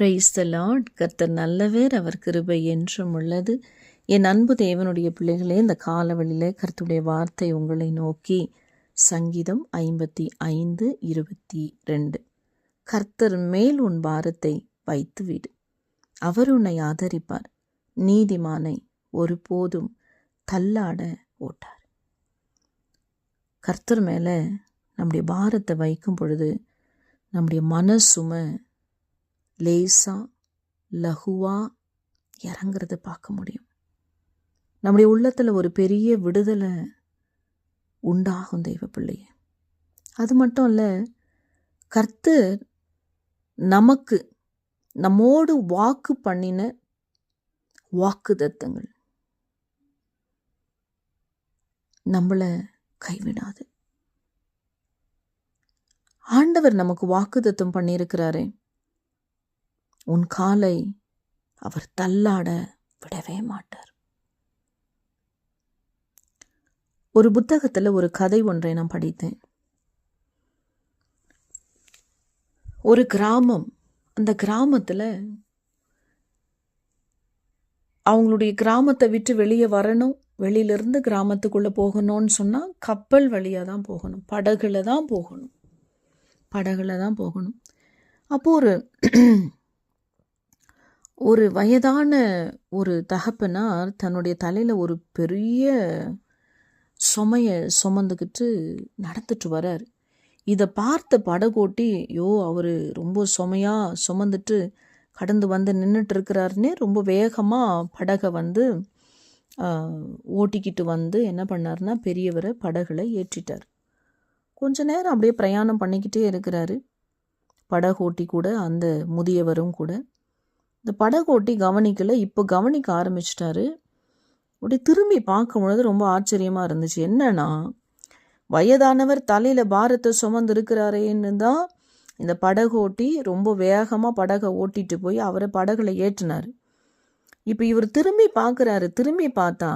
Praise the Lord கர்த்தர் நல்லவர் அவர் கிருபை என்றும் உள்ளது. என் அன்பு தேவனுடைய பிள்ளைகளே இந்த காலவழியில் கர்த்தருடைய வார்த்தை உங்களை நோக்கி. சங்கீதம் ஐம்பத்தி ஐந்து இருபத்தி ரெண்டு கர்த்தர் மேல் உன் பாரத்தை வைத்து விடு அவர் உன்னை ஆதரிப்பார். நீதிமானை ஒருபோதும் தள்ளாட ஓட்டார். கர்த்தர் மேலே நம்முடைய பாரத்தை வைக்கும் பொழுது நம்முடைய மனசுமை லேசாக லகுவாக இறங்கிறத பார்க்க முடியும். நம்முடைய உள்ளத்தில் ஒரு பெரிய விடுதலை உண்டாகும் தெய்வ பிள்ளையே அது மட்டும் இல்லை கர்த்தர் நமக்கு நம்மோடு வாக்கு பண்ணின வாக்கு தத்தங்கள் நம்மளை கைவிடாது. ஆண்டவர் நமக்கு வாக்குதத்தம் பண்ணியிருக்கிறாரே. உன் காலை அவர் தள்ளாட விடவே மாட்டார். ஒரு புத்தகத்தில் ஒரு கதை ஒன்றை நான் படித்தேன். ஒரு கிராமம் அந்த கிராமத்தில் அவங்களுடைய கிராமத்தை விட்டு வெளியே வரணும் வெளியிலேருந்து கிராமத்துக்குள்ளே போகணும்னு சொன்னால் கப்பல் வழியாக தான் போகணும் படகுல தான் போகணும் படகுல தான் போகணும். அப்போது ஒரு ஒரு வயதான ஒரு தகப்பனார் தன்னுடைய தலையில் ஒரு பெரிய சுமையை சுமந்துக்கிட்டு நடந்துட்டு வரார் இதை பார்த்த படகோட்டி யோ அவர் ரொம்ப சுமையாக சுமந்துட்டு கடந்து வந்து நின்றுட்டு இருக்கிறாருன்னே ரொம்ப வேகமாக படகை வந்து ஓட்டிக்கிட்டு வந்து என்ன பண்ணார்னா பெரியவரை படகுல ஏற்றிட்டார். கொஞ்ச நேரம் அப்படியே பிரயாணம் பண்ணிக்கிட்டே இருக்கிறாரு. படகோட்டி கூட அந்த முதியவரும் கூட. இந்த படகோட்டி கவனிக்கல இப்போ கவனிக்க ஆரம்பிச்சிட்டாரு. அப்படி திரும்பி பார்க்கும் பொழுது ரொம்ப ஆச்சரியமாக இருந்துச்சு. என்னன்னா வயதானவர் தலையில் பாரத்தை சுமந்து இருக்கிறாரேன்னு தான் இந்த படகோட்டி ரொம்ப வேகமாக படகை ஓட்டிட்டு போய் அவரை படகுல ஏற்றினார். இப்போ இவர் திரும்பி பார்க்குறாரு. திரும்பி பார்த்தா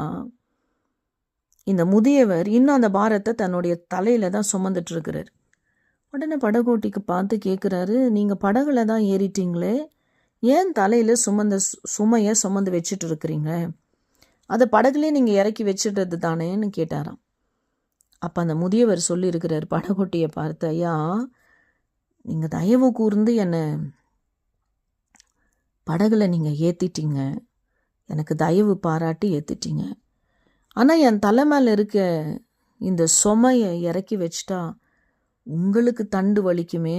இந்த முதியவர் இன்னும் அந்த பாரத்தை தன்னுடைய தலையில தான் சுமந்துட்டு இருக்கிறார். உடனே படகோட்டிக்கு பார்த்து கேட்குறாரு நீங்கள் படகுல தான் ஏறிட்டீங்களே ஏன் தலையில் சுமந்த சுமையை சுமந்து வச்சுட்டு இருக்கிறீங்க அதை படகுலேயே நீங்கள் இறக்கி வச்சுடுறது தானேன்னு கேட்டாராம். அப்போ அந்த முதியவர் சொல்லியிருக்கிறார் படகோட்டியை பார்த்து ஐயா நீங்கள் தயவு கூர்ந்து என்னை படகுல நீங்கள் ஏற்றிட்டீங்க எனக்கு தயவு பாராட்டி ஏற்றிட்டீங்க ஆனால் என் தலை மேலே இருக்க இந்த சுமையை இறக்கி வச்சிட்டா உங்களுக்கு தண்டு வலிக்குமே.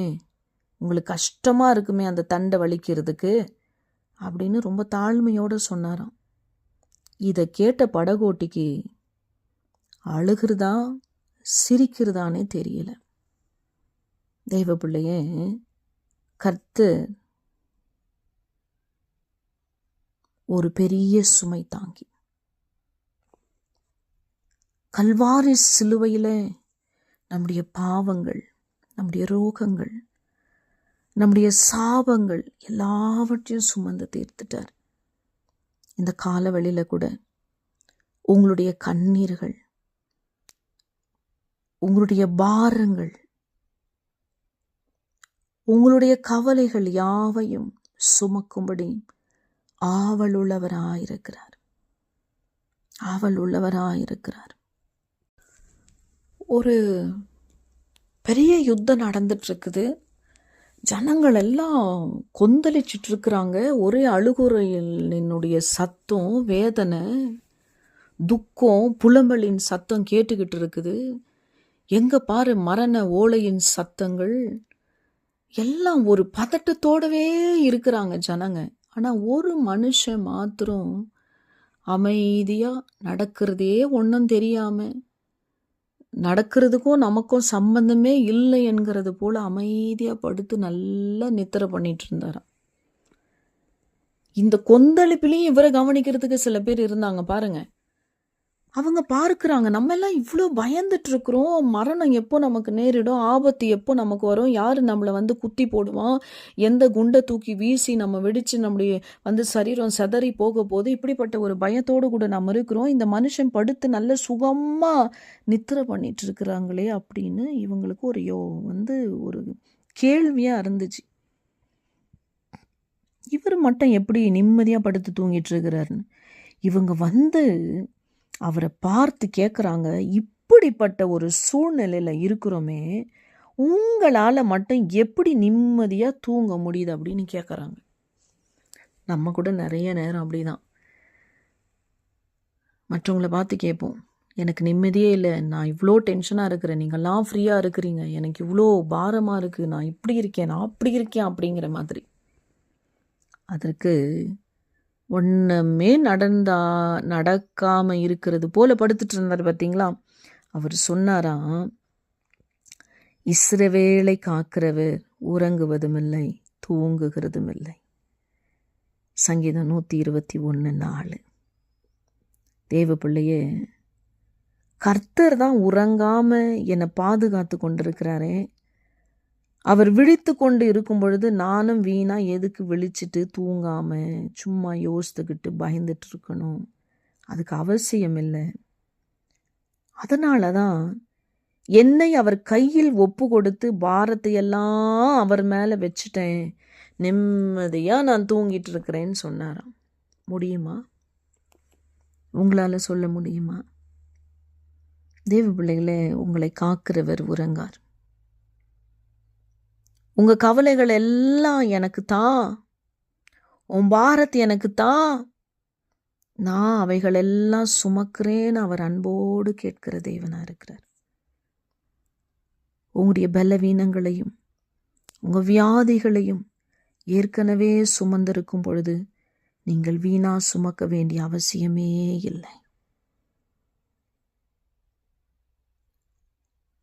உங்களுக்கு கஷ்டமாக இருக்குமே அந்த தண்டை வலிக்கிறதுக்கு அப்படின்னு ரொம்ப தாழ்மையோடு சொன்னாராம். இதை கேட்ட படகோட்டிக்கு அழுகிறதா சிரிக்கிறதானே தெரியல. தெய்வ பிள்ளையே கர்த்து ஒரு பெரிய சுமை தாங்கி. கல்வாரி சிலுவையில் நம்முடைய பாவங்கள் நம்முடைய ரோகங்கள் நம்முடைய சாபங்கள் எல்லாவற்றையும் சுமந்து தீர்த்துட்டார். இந்த காலவெளியில் கூட உங்களுடைய கண்ணீர்கள் உங்களுடைய பாரங்கள் உங்களுடைய கவலைகள் யாவையும் சுமக்கும்படி ஆவல் உள்ளவராயிருக்கிறார் ஆவல் உள்ளவராயிருக்கிறார் ஒரு பெரிய யுத்தம் நடந்துட்டு இருக்குது. ஜனங்கள் எல்லாம் கொந்தளிச்சிட்டு இருக்கிறாங்க ஒரே அழுகுறையினுடைய சத்தம் வேதனை துக்கம் புலம்பலின் சத்தம் கேட்டுக்கிட்டு இருக்குது எங்கே பாரு மரண ஓலையின் சத்தங்கள். எல்லாம் ஒரு பதட்டத்தோடவே இருக்கிறாங்க ஜனங்க. ஆனால் ஒரு மனுஷன் மாத்திரம் அமைதியாக நடக்கிறதே ஒன்றும் தெரியாமல் நடக்கிறதுக்கும் நமக்கும் சம்பந்தமே இல்லை என்கிறது போல் அமைதியாக படுத்து நல்லா நித்திரை பண்ணிட்டு இருந்தாராம் இந்த கொந்தளிப்பிலையும் இவரை கவனிக்கிறதுக்கு சில பேர் இருந்தாங்க பாருங்கள் அவங்க பார்க்குறாங்க. நம்ம எல்லாம் இவ்வளோ பயந்துட்டு இருக்கிறோம் மரணம் எப்போ நமக்கு நேரிடும்? ஆபத்து எப்போ நமக்கு வரும்? யார் நம்மளை வந்து குத்தி போடுவான் எந்த குண்டை தூக்கி வீசி நம்ம வெடித்து நம்முடைய வந்து சரீரம் செதறி போக போது இப்படிப்பட்ட ஒரு பயத்தோடு கூட நம்ம இருக்கிறோம். இந்த மனுஷன் படுத்து நல்ல சுகமாக நித்திர பண்ணிட்டு இருக்கிறாங்களே அப்படின்னு இவங்களுக்கு ஒரு யோ வந்து ஒரு கேள்வியாக இருந்துச்சு. இவர் மட்டும் எப்படி நிம்மதியாக படுத்து தூங்கிட்டு இருக்கிறாருன்னு இவங்க வந்து அவரை பார்த்து கேட்குறாங்க இப்படிப்பட்ட ஒரு சூழ்நிலையில் இருக்கிறோமே உங்களால் மட்டும் எப்படி நிம்மதியாக தூங்க முடியுது? அப்படின்னு கேட்குறாங்க நம்ம கூட நிறைய நேரம் அப்படிதான். மற்றவங்கள பார்த்து கேட்போம் எனக்கு நிம்மதியே இல்லை நான் இவ்வளோ டென்ஷனாக இருக்கிறேன் நீங்கள்லாம் ஃப்ரீயாக இருக்கிறீங்க எனக்கு இவ்வளோ பாரமாக இருக்குது நான் இப்படி இருக்கேன் நான் அப்படி இருக்கேன் அப்படிங்கிற மாதிரி. அதற்கு ஒன்றுமே நடந்தா நடக்காமல் இருக்கிறது போல் படுத்துட்டு இருந்தார் பார்த்தீங்களா அவர் சொன்னாராம் இஸ்ரவேலை காக்கிறவர் உறங்குவதும் இல்லை தூங்குகிறதும் இல்லை சங்கீதம் நூற்றி இருபத்தி ஒன்று நாலு. தேவ பிள்ளையே கர்த்தர் தான் உறங்காமல் என்னை பாதுகாத்து கொண்டிருக்கிறாரே அவர் விழித்து கொண்டு இருக்கும் பொழுது நானும் வீணா எதுக்கு விழிச்சிட்டு தூங்காம சும்மா யோசித்துக்கிட்டு பயந்துட்டு இருக்கணும்? அதுக்கு அவசியம் இல்லை. அதனால தான் என்னை அவர் கையில் ஒப்பு கொடுத்து பாரத்தை எல்லாம் அவர் மேலே வச்சுட்டேன். நிம்மதியாக நான் தூங்கிட்டு இருக்கிறேன்னு சொன்னாராம். முடியுமா? உங்களால் சொல்ல முடியுமா? தேவ பிள்ளைகளே உங்களை காக்கிறவர் உறங்கார். உங்கள் கவலைகள் எல்லாம் எனக்கு தான் உன் பாரத் எனக்கு தான் நான் அவைகள் எல்லாம் சுமக்கிறேன்னு அவர் அன்போடு கேட்கிற தேவனாக இருக்கிறார். உங்களுடைய பலவீனங்களையும் உங்கள் வியாதிகளையும் ஏற்கனவே சுமந்திருக்கும் பொழுது நீங்கள் வீணா சுமக்க வேண்டிய அவசியமே இல்லை.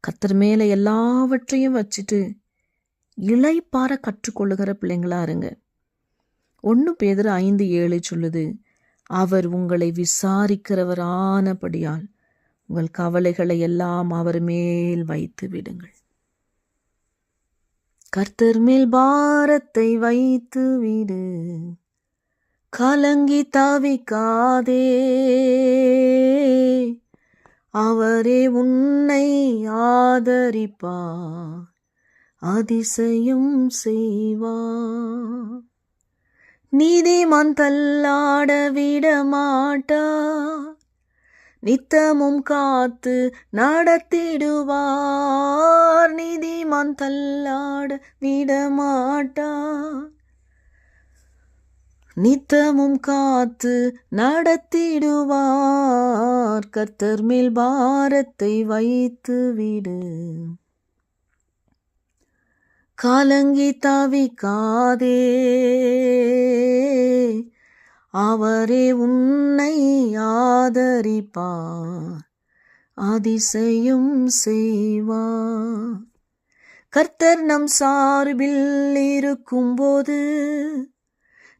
கத்தர் மேலே எல்லாவற்றையும் வச்சுட்டு இளைப்பார கற்றுக்கொள்ளுகிற பிள்ளைங்களா இருங்க. ஒன்று பேதர் ஐந்து ஏழு சொல்லுது அவர் உங்களை விசாரிக்கிறவரானபடியால் உங்கள் கவலைகளை எல்லாம் அவர் மேல் வைத்து விடுங்கள். கர்த்தர் மேல் பாரத்தை வைத்து விடு. கலங்கி தவிக்காதே. அவரே உன்னை ஆதரிப்பார். அதிசயம் செய்வா. நீதிமான் தள்ளாட விடமாட்டா நித்தமும் காத்து நடத்திடுவார். நீதிமான் தள்ளாட விடமாட்டார் நித்தமும் காத்து நடத்திடுவார். கத்தர் மேல் பாரத்தை வைத்து விடு கலங்கி தவிக்காதே அவரே உன்னை ஆதரிப்பார் அதிசயம் செய்வார். கர்த்தர் நம் சார்பில் இருக்கும்போது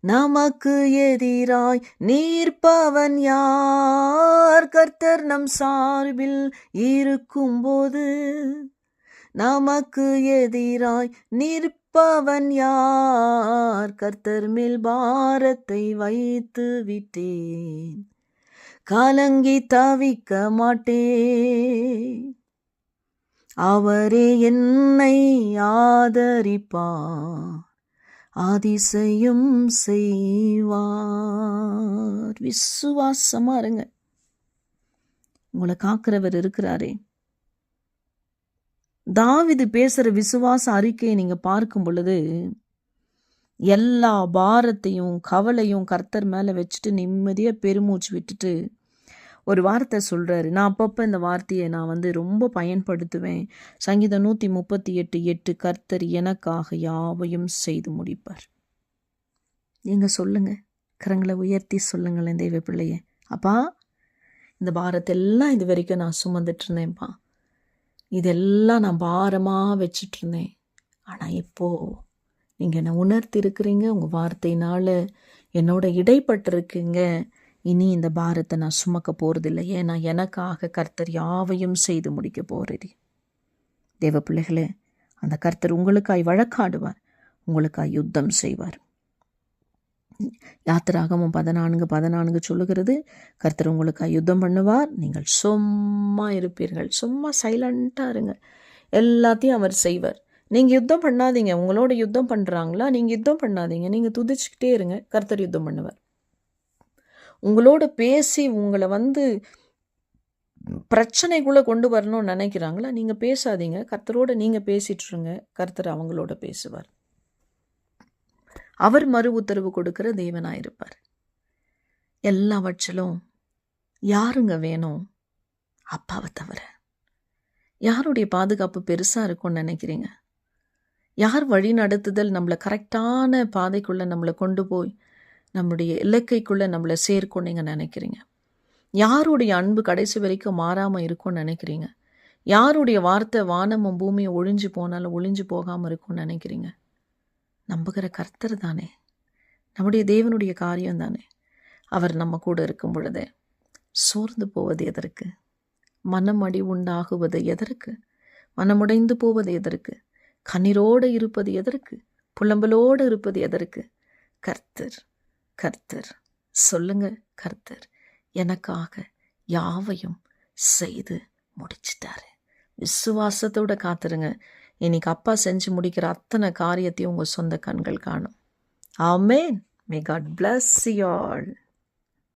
நமக்கு எதிராய் நீர்ப்பவன் யார்? கர்த்தர் நம் சார்பில் இருக்கும்போது நமக்கு எதிராய் நிற்பவன் யார்? கர்த்தர் மேல் பாரத்தை வைத்து விட்டேன். கலங்கி தவிக்க மாட்டேன். அவரே என்னை ஆதரிப்பார். அதிசயம் செய்வார். விசுவாசமா இருங்க. உங்களை காக்கிறவர் இருக்கிறாரே. தாவிது பேசுகிற விசுவாச அறிக்கையை நீங்கள் பார்க்கும் பொழுது எல்லா பாரத்தையும் கவலையும் கர்த்தர் மேலே வச்சுட்டு நிம்மதியாக பெருமூச்சு விட்டுட்டு ஒரு வார்த்தை சொல்கிறாரு நான் அப்பப்போ இந்த வார்த்தையை நான் வந்து ரொம்ப பயன்படுத்துவேன். சங்கீதம் நூற்றி முப்பத்தி எட்டு எட்டு கர்த்தர் எனக்காக யாவையும் செய்து முடிப்பார். நீங்கள் சொல்லுங்கள் கரங்களை உயர்த்தி சொல்லுங்களேன் தெய்வ பிள்ளைய அப்பா இந்த பாரத்தெல்லாம் இது வரைக்கும் நான் சுமந்துட்டு இருந்தேன்ப்பா. இதெல்லாம் நான் பாரமாக வச்சிட்டு இருந்தேன் ஆனால் இப்போது நீங்கள் என்னை உணர்த்தி இருக்கிறீங்க உங்கள் வார்த்தையினால் என்னோட இடைப்பட்டிருக்குங்க. இனி இந்த பாரத்தை நான் சுமக்க போகிறதில்லை ஏன்னா எனக்காக கர்த்தர் யாவையும் செய்து முடிக்க போகிறது தேவ பிள்ளைகளே அந்த கர்த்தர் உங்களுக்காய் வழக்காடுவார். உங்களுக்காய் யுத்தம் செய்வார். யாத்திராகமும் பதினான்கு பதினான்கு சொல்லுகிறது. கர்த்தர் உங்களுக்கு யுத்தம் பண்ணுவார். நீங்கள் சும்மா இருப்பீர்கள். சும்மா சைலண்ட்டாக இருங்க. எல்லாத்தையும் அவர் செய்வார். நீங்கள் யுத்தம் பண்ணாதீங்க. உங்களோட யுத்தம் பண்ணுறாங்களா நீங்கள் யுத்தம் பண்ணாதீங்க. நீங்கள் துதிச்சுக்கிட்டே இருங்க. கர்த்தர் யுத்தம் பண்ணுவார். உங்களோட பேசி உங்களை வந்து பிரச்சனைக்குள்ளே கொண்டு வரணும்னு நினைக்கிறாங்களா? நீங்கள் பேசாதீங்க. கர்த்தரோட நீங்கள் பேசிட்டுருங்க கர்த்தர் அவங்களோட பேசுவார். அவர் மறு உத்தரவு கொடுக்கிற தேவனாக இருப்பார் எல்லாவற்றிலும் யாருங்க வேணும்? அப்பாவை தவிர. யாருடைய பாதுகாப்பு பெருசாக இருக்கும்னு நினைக்கிறீங்க? யார் வழி நடத்துதல் நம்மளை கரெக்டான பாதைக்குள்ளே நம்மளை கொண்டு போய் நம்முடைய இலக்கைக்குள்ளே நம்மளை சேர்க்கும் நீங்கள் நினைக்கிறீங்க? யாருடைய அன்பு கடைசி வரைக்கும் மாறாமல் இருக்கும்னு நினைக்கிறீங்க? யாருடைய வார்த்தை வானமும் பூமியும் ஒழிஞ்சு போனாலும் ஒழிஞ்சு போகாமல் இருக்கும்னு நினைக்கிறீங்க? நம்புகிற கர்த்தர் தானே. நம்முடைய தேவனுடைய காரியம் தானே. அவர் நம்ம கூட இருக்கும் பொழுது சோர்ந்து போவது எதற்கு? மனமடி உண்டாகுவது எதற்கு? மனமுடைந்து போவது எதற்கு? கண்ணீரோடு இருப்பது எதற்கு? புலம்பலோடு இருப்பது எதற்கு? கர்த்தர் கர்த்தர் சொல்லுங்க கர்த்தர். எனக்காக யாவையும் செய்து முடிச்சிட்டாரு. விசுவாசத்தோட காத்துருங்க. இன்னைக்கு அப்பா செஞ்சு முடிக்கிற அத்தனை காரியத்தையும் உங்கள் சொந்த கண்கள் காணும். Amen. May god bless you all